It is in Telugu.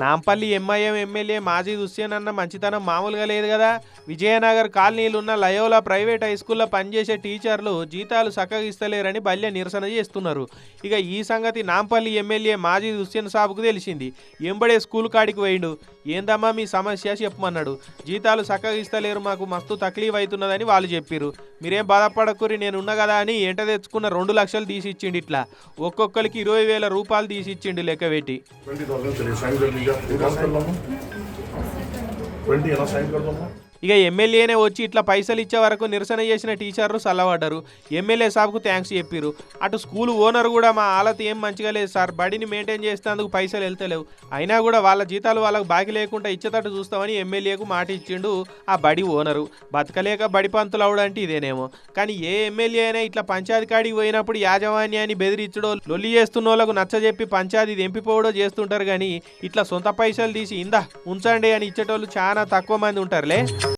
నాంపల్లి ఎంఐఎం ఎమ్మెల్యే మాజీ హుస్సేన్ అన్న మంచితనం మామూలుగా లేదు కదా. విజయనగర్ కాలనీలు ఉన్న లయోలా ప్రైవేట్ హై స్కూల్లో పనిచేసే టీచర్లు జీతాలు చక్కగా ఇస్తలేరని బల్య నిరసన చేస్తున్నారు. ఇక ఈ సంగతి నాంపల్లి ఎమ్మెల్యే మాజీ హుస్సేన్ సాబుకు తెలిసింది. ఎంబడే స్కూల్ కాడికి పోయిండు ఏందమ్మా మీ సమస్య? చెప్పమన్నాడు. జీతాలు చక్కగా ఇస్తలేరు మాకు మస్తు తక్లీఫ్ అవుతున్నదని వాళ్ళు చెప్పిర్రు. మీరేం బాధపడకురి నేనున్నా కదా అని ఎంట తెచ్చుకున్న రెండు లక్షలు తీసి ఇచ్చిండు ఇట్లా ఒక్కొక్కరికి ఇరవై వేల రూపాయలు తీసి ఇచ్చిండు లెక్క పెట్టి. ट्वेंटी थाउजेंड चलिए साइन कर दीजिए आप बात कर लो ट्वेंटी है ना साइन कर दो मैं ఇక ఎమ్మెల్యేనే వచ్చి ఇట్లా పైసలు ఇచ్చే వరకు నిరసన చేసిన టీచర్లు చల్లబడ్డారు ఎమ్మెల్యే సాబ్కు థ్యాంక్స్ చెప్పారు అటు స్కూల్ ఓనర్ కూడా మా ఆలతి ఏం మంచిగా లేదు సార్ బడిని మెయింటైన్ చేసేందుకు పైసలు వెళ్తలేవు. అయినా కూడా వాళ్ళ జీతాలు వాళ్ళకు బాకీ లేకుండా ఇచ్చేటట్టు చూస్తామని ఎమ్మెల్యేకు మాట ఇచ్చిండు ఆ బడి ఓనరు. బతకలేక బడి పంతులు అవడంటే ఇదేనేమో. కానీ ఏ ఎమ్మెల్యే అయినా ఇట్లా పంచాయతీ కాడికి పోయినప్పుడు యాజమాన్యాన్ని బెదిరించడో లొల్లి చేస్తున్న వాళ్ళకు నచ్చజెప్పి పంచాయతీ ఎంపిపోవడో చేస్తుంటారు కానీ ఇట్లా సొంత పైసలు తీసి ఇందా ఉంచండి అని ఇచ్చేటోళ్ళు చాలా తక్కువ మంది ఉంటారులే.